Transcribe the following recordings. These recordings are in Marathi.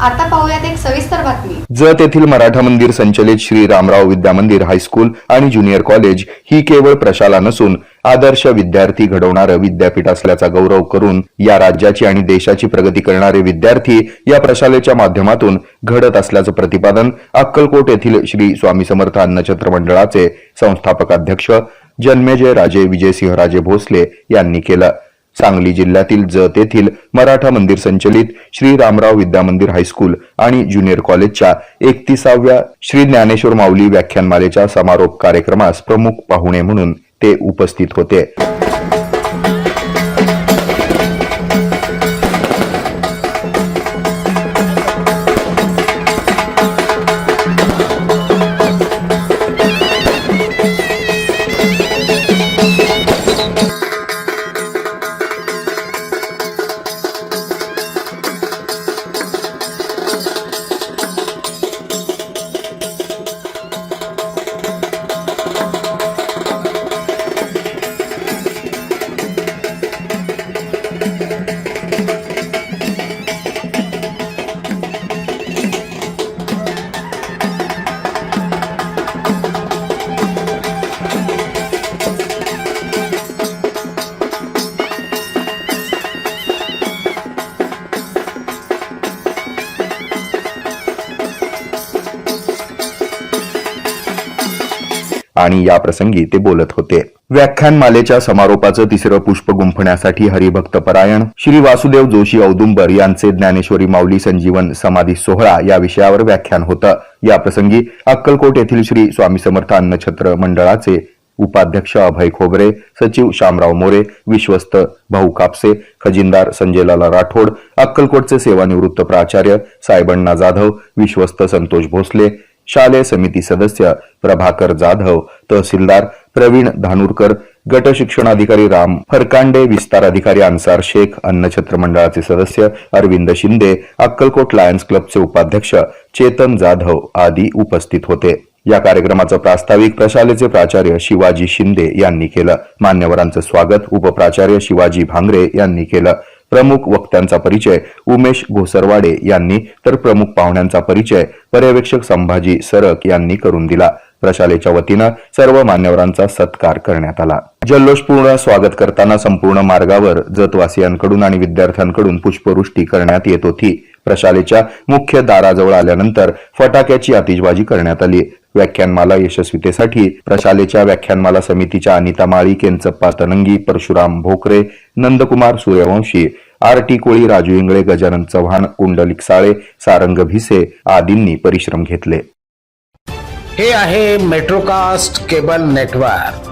आता पाहूयात एक सविस्तर बातमी. जत येथील मराठा मंदिर संचलित श्री रामराव विद्या मंदिर हायस्कूल आणि ज्युनियर कॉलेज ही केवळ प्रशाला नसून आदर्श विद्यार्थी घडवणारं विद्यापीठ असल्याचा गौरव करून या राज्याची आणि देशाची प्रगती करणारे विद्यार्थी या प्रशालेच्या माध्यमातून घडत असल्याचं प्रतिपादन अक्कलकोट येथील श्री स्वामी समर्थ अन्नछत्र मंडळाचे संस्थापक अध्यक्ष जन्मेजय राजे विजयसिंह राजे भोसले यांनी केलं. सांगली जिल्ह्यातील जत येथील मराठा मंदिर संचलित श्री रामराव विद्या मंदिर हायस्कूल आणि ज्युनियर कॉलेजच्या एकतीसाव्या श्री ज्ञानेश्वर माऊली व्याख्यानमालेच्या समारोप कार्यक्रमास प्रमुख पाहुणे म्हणून ते उपस्थित होते. आणि या प्रसंगी ते बोलत होते. व्याख्यानमालेच्या समारोपाचं तिसरं पुष्प गुंफण्यासाठी हरिभक्त परायण श्री वासुदेव जोशी औदुंबर यांचे ज्ञानेश्वरी माऊली संजीवन समाधी सोहळा या विषयावर व्याख्यान होतं. या प्रसंगी अक्कलकोट येथील श्री स्वामी समर्थ अन्नछत्र मंडळाचे उपाध्यक्ष अभय खोबरे सचिव शामराव मोरे विश्वस्त भाऊ कापसे खजिनदार संजयलाला राठोड अक्कलकोटचे सेवानिवृत्त प्राचार्य सायबण्णा जाधव विश्वस्त संतोष भोसले शालेय समिती सदस्य प्रभाकर जाधव तहसीलदार प्रवीण धानूरकर गट शिक्षणाधिकारी राम फरकांडे विस्तार अधिकारी अन्सार शेख अन्नछत्र मंडळाचे सदस्य अरविंद शिंदे अक्कलकोट लायन्स क्लबचे उपाध्यक्ष चेतन जाधव आदी उपस्थित होते. या कार्यक्रमाचं प्रास्ताविक प्रशालेचे प्राचार्य शिवाजी शिंदे यांनी केलं. मान्यवरांचं स्वागत उपप्राचार्य शिवाजी भांगरे यांनी केलं. प्रमुख वक्त्यांचा परिचय उमेश घोसरवाडे यांनी तर प्रमुख पाहुण्यांचा परिचय पर्यवेक्षक संभाजी सरक यांनी करून दिला. प्रशालेच्या वतीनं सर्व मान्यवरांचा सत्कार करण्यात आला. जल्लोषपूर्ण स्वागत करताना संपूर्ण मार्गावर जतवासियांकडून आणि विद्यार्थ्यांकडून पुष्पवृष्टी करण्यात येत होती. प्रशालेच्या मुख्य दाराजवळ आल्यानंतर फटाक्याची आतिषबाजी करण्यात आली. व्याख्यानमाला यशस्वीतेसाठी प्रशालेच्या व्याख्यानमाला समितीच्या अनिता माळी केंचप्पा तनंगी परशुराम भोकरे नंदकुमार सूर्यवंशी आर टी कोळी राजू इंगळे गजानन चव्हाण कुंडलिक साळे सारंग भिसे आदींनी परिश्रम घेतले. हे आहे मेट्रोकास्ट केबल नेटवर्क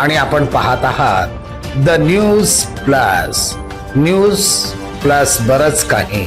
आणि आपण पाहत आहात the news plus. News plus बरच काही.